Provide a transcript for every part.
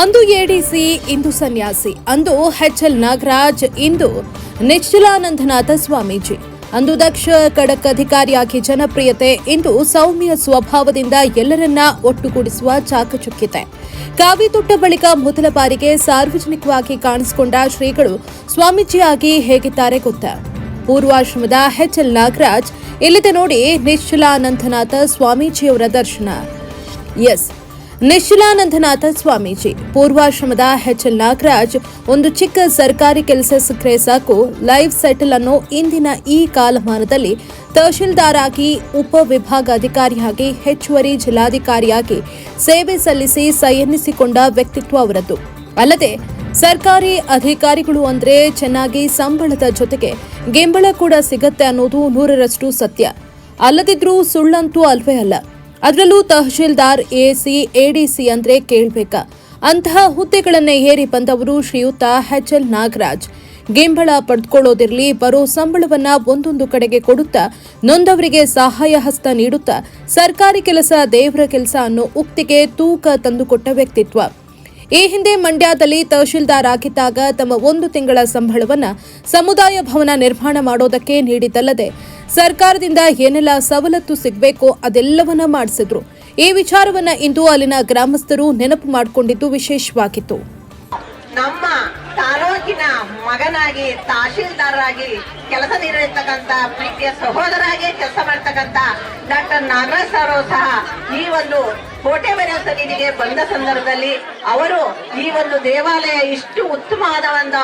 ಅಂದು ಎಡಿಸಿ, ಇಂದು ಸನ್ಯಾಸಿ. ಅಂದು ಎಚ್ಎಲ್ ನಾಗರಾಜ್, ಇಂದು ನಿಶ್ಚಲಾನಂದನಾಥ ಸ್ವಾಮೀಜಿ. ಅಂದು ದಕ್ಷ ಖಡಕ್ ಅಧಿಕಾರಿಯಾಗಿ ಜನಪ್ರಿಯತೆ, ಇಂದು ಸೌಮ್ಯ ಸ್ವಭಾವದಿಂದ ಎಲ್ಲರನ್ನ ಒಟ್ಟುಗೂಡಿಸುವ ಚಾಕಚುಕ್ಯತೆ. ಕಾವಿ ತೊಟ್ಟ ಬಳಿಕ ಮೊದಲ ಬಾರಿಗೆ ಸಾರ್ವಜನಿಕವಾಗಿ ಕಾಣಿಸಿಕೊಂಡ ಶ್ರೀಗಳು ಸ್ವಾಮೀಜಿಯಾಗಿ ಹೇಗಿದ್ದಾರೆ ಗೊತ್ತಾ? ಪೂರ್ವಾಶ್ರಮದ ಎಚ್ಎಲ್ ನಾಗರಾಜ್, ಇಲ್ಲಿದೆ ನೋಡಿ ನಿಶ್ಚಲಾನಂದನಾಥ ಸ್ವಾಮೀಜಿಯವರ ದರ್ಶನ. ಎಸ್ ನಿಶ್ಚಲಾನಂದನಾಥ ಸ್ವಾಮೀಜಿ. ಪೂರ್ವಾಶ್ರಮದ ಎಚ್ಎಲ್ ನಾಗರಾಜ್, ಒಂದು ಚಿಕ್ಕ ಸರ್ಕಾರಿ ಕೆಲಸ ಸಿಕ್ಕರೆ ಸಾಕು, ಲೈಫ್ ಸೆಟಲ್ ಅನ್ನು ಇಂದಿನ ಈ ಕಾಲಮಾನದಲ್ಲಿ ತಹಶೀಲ್ದಾರ್ ಆಗಿ ಉಪವಿಭಾಗಾಧಿಕಾರಿಯಾಗಿ ಹೆಚ್ಚುವರಿ ಜಿಲ್ಲಾಧಿಕಾರಿಯಾಗಿ ಸೇವೆ ಸಲ್ಲಿಸಿ ಸೈಯನ್ನಿಸಿಕೊಂಡ ವ್ಯಕ್ತಿತ್ವ ಅವರದ್ದು. ಅಲ್ಲದೆ, ಸರ್ಕಾರಿ ಅಧಿಕಾರಿಗಳು ಅಂದ್ರೆ ಚೆನ್ನಾಗಿ ಸಂಬಳದ ಜೊತೆಗೆ ಗೆಂಬಳ ಕೂಡ ಸಿಗತ್ತೆ ಅನ್ನೋದು ನೂರರಷ್ಟು ಸತ್ಯ. ಅಲ್ಲದಿದ್ರೂ ಸುಳ್ಳಂತೂ ಅಲ್ವೇ ಅಲ್ಲ. ಅದರಲ್ಲೂ ತಹಶೀಲ್ದಾರ್ ಎಸಿ, ಎಡಿಸಿ ಅಂದ್ರೆ ಕೇಳ್ಬೇಕ. ಅಂತಹ ಹುದ್ದೆಗಳನ್ನೇ ಏರಿ ಬಂದವರು ಶ್ರೀಯುತ ಎಚ್ಎಲ್ ನಾಗರಾಜ್. ಗಿಂಬಳ ಪಡೆದುಕೊಳ್ಳೋದಿರಲಿ ಬರೋ ಸಂಬಳವನ್ನ ಒಂದೊಂದು ಕಡೆಗೆ ಕೊಡುತ್ತಾ, ನೊಂದವರಿಗೆ ಸಹಾಯ ಹಸ್ತ ನೀಡುತ್ತಾ, ಸರ್ಕಾರಿ ಕೆಲಸ ದೇವರ ಕೆಲಸ ಅನ್ನೋ ಉಕ್ತಿಗೆ ತೂಕ ತಂದುಕೊಟ್ಟ ವ್ಯಕ್ತಿತ್ವ. ಈ ಹಿಂದೆ ಮಂಡ್ಯದಲ್ಲಿ ತಹಶೀಲ್ದಾರ್ ಆಗಿದ್ದಾಗ ತಮ್ಮ ಒಂದು ತಿಂಗಳ ಸಂಬಳವನ್ನ ಸಮುದಾಯ ಭವನ ನಿರ್ಮಾಣ ಮಾಡೋದಕ್ಕೆ ನೀಡಿದ್ದಲ್ಲದೆ ಸರ್ಕಾರದಿಂದ ಏನೆಲ್ಲ ಸವಲತ್ತು ಸಿಗಬೇಕೋ ಅದೆಲ್ಲವನ್ನ ಮಾಡಿಸಿದ್ರು. ಈ ವಿಚಾರವನ್ನ ಇಂದು ಅಲ್ಲಿನ ಗ್ರಾಮಸ್ಥರು ನೆನಪು ಮಾಡಿಕೊಂಡಿದ್ದು ವಿಶೇಷವಾಗಿತ್ತು. ನಮ್ಮ ತಾಲೂಕಿನ ಮಗನಾಗಿ ತಹಶೀಲ್ದಾರರಾಗಿ ಕೆಲಸ ನಿರ್ವಹಿಸ್ತಕ್ಕಂತ ಪ್ರೀತಿಯ ಸಹೋದರಾಗೆ ಕೆಲಸ ಮಾಡ್ತಕ್ಕಂತ ಡಾಕ್ಟರ್ ನಾಗರಾಜ್ ಅವರು ಸಹ ಈ ಒಂದು ಕೋಟೆ ಸನ್ನಿಧಿಗೆ ಬಂದ ಸಂದರ್ಭದಲ್ಲಿ ಅವರು ಈ ಒಂದು ದೇವಾಲಯ ಇಷ್ಟು ಉತ್ತಮವಾದ ಒಂದು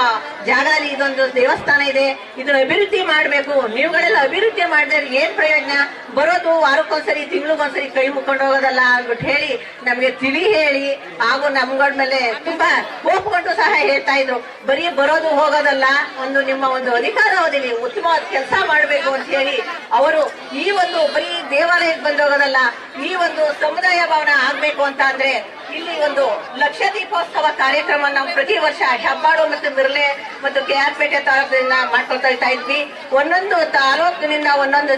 ಜಾಗದಲ್ಲಿ ಇದೊಂದು ದೇವಸ್ಥಾನ ಇದೆ. ಇದನ್ನ ಅಭಿವೃದ್ಧಿ ಮಾಡಬೇಕು. ನೀವುಗಳೆಲ್ಲ ಅಭಿವೃದ್ಧಿ ಮಾಡಿದ್ರೆ ಏನ್ ಪ್ರಯೋಜನ? ಬರೋದು ವಾರಕ್ಕೊಂದ್ಸರಿ, ತಿಂಗಳಿಗೊಂದ್ಸರಿ ಕೈ ಮುಕ್ಕೊಂಡು ಹೋಗೋದಲ್ಲ ಅಂದ್ಬಿಟ್ಟು ಹೇಳಿ ನಮ್ಗೆ ತಿಳಿ ಹೇಳಿ ಹಾಗೂ ನಮ್ಗಳ ಮೇಲೆ ತುಂಬಾ ಒಪ್ಕೊಂಡು ಸಹ ಹೇಳ್ತಾ ಇದ್ರು. ಬರೀ ಬರೋದು ಹೋಗೋದಲ್ಲ, ಒಂದು ನಿಮ್ಮ ಒಂದು ಅಧಿಕಾರ ಅವಧಿಲಿ ಉತ್ತಮವಾದ ಕೆಲಸ ಮಾಡಬೇಕು ಅಂತ ಹೇಳಿ ಅವರು ಈ ಒಂದು ಬರೀ ದೇವಾಲಯಕ್ಕೆ ಬಂದೋಗೋದಲ್ಲ, ಈ ಒಂದು ಸಮುದಾಯ ಭವನ ಆಗ್ಬೇಕು ಅಂತ ಅಂದ್ರೆ ಇಲ್ಲಿ ಒಂದು ಲಕ್ಷ ದೀಪೋತ್ಸವ ಕಾರ್ಯಕ್ರಮ ನಾವು ಪ್ರತಿ ವರ್ಷ ಹೆಬ್ಬಾಳು ಮತ್ತು ಬಿರ್ಲೆ ಮತ್ತು ಕೆ ಆರ್ ಪೇಟೆ ತಾಲೂಕಿನಿಂದ ಮಾಡ್ಕೊಳ್ತಾ ಇರ್ತಾ ಇದ್ವಿ. ಒಂದೊಂದು ತಾಲೂಕಿನಿಂದ ಒಂದೊಂದು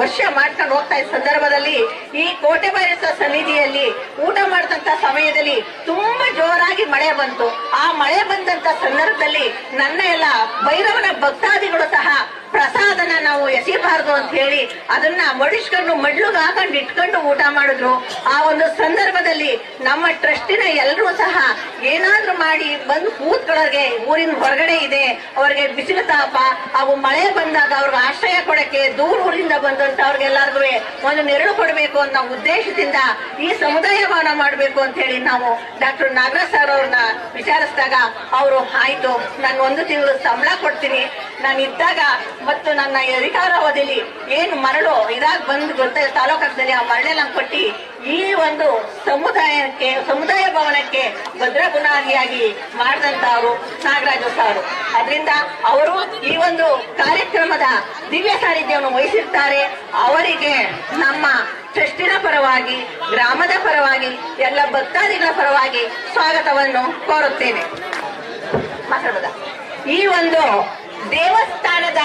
ವರ್ಷ ಮಾಡ್ಕೊಂಡು ಹೋಗ್ತಾ ಇದ್ದ ಸಂದರ್ಭದಲ್ಲಿ ಈ ಕೋಟೆ ಬೈರೇಶ್ವರ ಸನ್ನಿಧಿಯಲ್ಲಿ ಊಟ ಮಾಡಿದಂತ ಸಮಯದಲ್ಲಿ ತುಂಬಾ ಜೋರಾಗಿ ಮಳೆ ಬಂತು. ಆ ಮಳೆ ಬಂದಂತ ಸಂದರ್ಭದಲ್ಲಿ ನನ್ನ ಎಲ್ಲ ಭೈರವನ ಭಕ್ತಾದಿಗಳು ಸಹ ಪ್ರಸಾದನ ನಾವು ಎಸಿಬಾರದು ಅಂತ ಹೇಳಿ ಅದನ್ನ ಮಡಿಸ್ಕೊಂಡು ಮಡ್ಲುಗಾಕೊಂಡು ಇಟ್ಕೊಂಡು ಊಟ ಮಾಡಿದ್ರು. ಆ ಒಂದು ಸಂದರ್ಭದಲ್ಲಿ ನಮ್ಮ ಟ್ರಸ್ಟಿನ ಎಲ್ಲರೂ ಸಹ ಏನಾದ್ರೂ ಮಾಡಿ ಬಂದು ಕೂತ್ಕೊಳ್ಳೋರ್ಗೆ ಊರಿನ ಹೊರಗಡೆ ಇದೆ, ಅವ್ರಿಗೆ ಬಿಸಿಲು ತಾಪ ಅವು ಮಳೆ ಬಂದಾಗ ಅವ್ರಿಗೆ ಆಶ್ರಯ ಕೊಡಕ್ಕೆ ದೂರ ಊರಿಂದ ಬಂದಂತ ಅವ್ರಿಗೆಲ್ಲರಿಗೂ ಒಂದು ನೆರಳು ಕೊಡಬೇಕು ಅನ್ನೋ ಉದ್ದೇಶದಿಂದ ಈ ಸಮುದಾಯ ಭವನ ಮಾಡಬೇಕು ಅಂತ ಹೇಳಿ ನಾವು ಡಾಕ್ಟರ್ ನಾಗರಾಜ್ ಸರ್ ಅವ್ರನ್ನ ವಿಚಾರಿಸಿದಾಗ ಅವರು, ಆಯ್ತು, ನಾನು ಒಂದು ತಿಂಗಳು ಸಂಬಳ ಕೊಡ್ತೀನಿ. ನಾನು ಇದ್ದಾಗ ಮತ್ತು ನನ್ನ ಅಧಿಕಾರಾವಧಿಲಿ ಏನು ಮರಳು ಇದಾಗ ಬಂದು ಗೊತ್ತ ತಾಲೂಕಾಗ್ತದೆ ಆ ಮರಳೆಲ್ಲ ಕೊಟ್ಟು ಈ ಒಂದು ಸಮುದಾಯಕ್ಕೆ, ಸಮುದಾಯ ಭವನಕ್ಕೆ ಭದ್ರ ಬುನಾದಿಯಾಗಿ ಮಾಡಿದಂತವರು ನಾಗರಾಜ ಸಾರು. ಅದರಿಂದ ಅವರು ಈ ಒಂದು ಕಾರ್ಯಕ್ರಮದ ದಿವ್ಯ ಸಾನ್ನಿಧ್ಯವನ್ನು ವಹಿಸಿರ್ತಾರೆ. ಅವರಿಗೆ ನಮ್ಮ ಟ್ರಸ್ಟಿನ ಪರವಾಗಿ, ಗ್ರಾಮದ ಪರವಾಗಿ, ಎಲ್ಲ ಭಕ್ತಾದಿಗಳ ಪರವಾಗಿ ಸ್ವಾಗತವನ್ನು ಕೋರುತ್ತೇನೆ. ಈ ಒಂದು ದೇವಸ್ಥಾನದ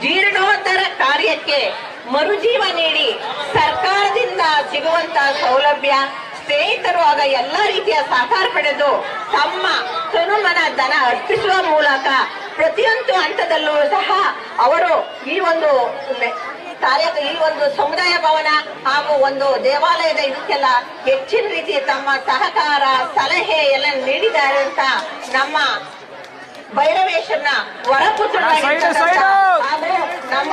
ಜೀರ್ಣೋತ್ತರ ಕಾರ್ಯಕ್ಕೆ ಮರುಜೀವ ನೀಡಿ ಸರ್ಕಾರದಿಂದ ಸಿಗುವಂತ ಸೌಲಭ್ಯ ಸ್ನೇಹಿತರು ಆಗ ಎಲ್ಲ ರೀತಿಯ ಸಹಕಾರ ಪಡೆದು ತಮ್ಮ ತನುಮನ ದನ ಅರ್ಪಿಸುವ ಮೂಲಕ ಪ್ರತಿಯೊಂದು ಹಂತದಲ್ಲೂ ಸಹ ಅವರು ಈ ಒಂದು ಕಾರ್ಯ ಈ ಒಂದು ಸಮುದಾಯ ಭವನ ಹಾಗೂ ಒಂದು ದೇವಾಲಯದ ಇದಕ್ಕೆಲ್ಲ ಹೆಚ್ಚಿನ ರೀತಿ ತಮ್ಮ ಸಹಕಾರ ಸಲಹೆ ಎಲ್ಲ ನೀಡಿದ್ದಾರೆ ಅಂತ ನಮ್ಮ ಭೈರವೇಶ್ವರನ ವರಪುತ್ರ. ಹಾಗೂ ನಮ್ಮ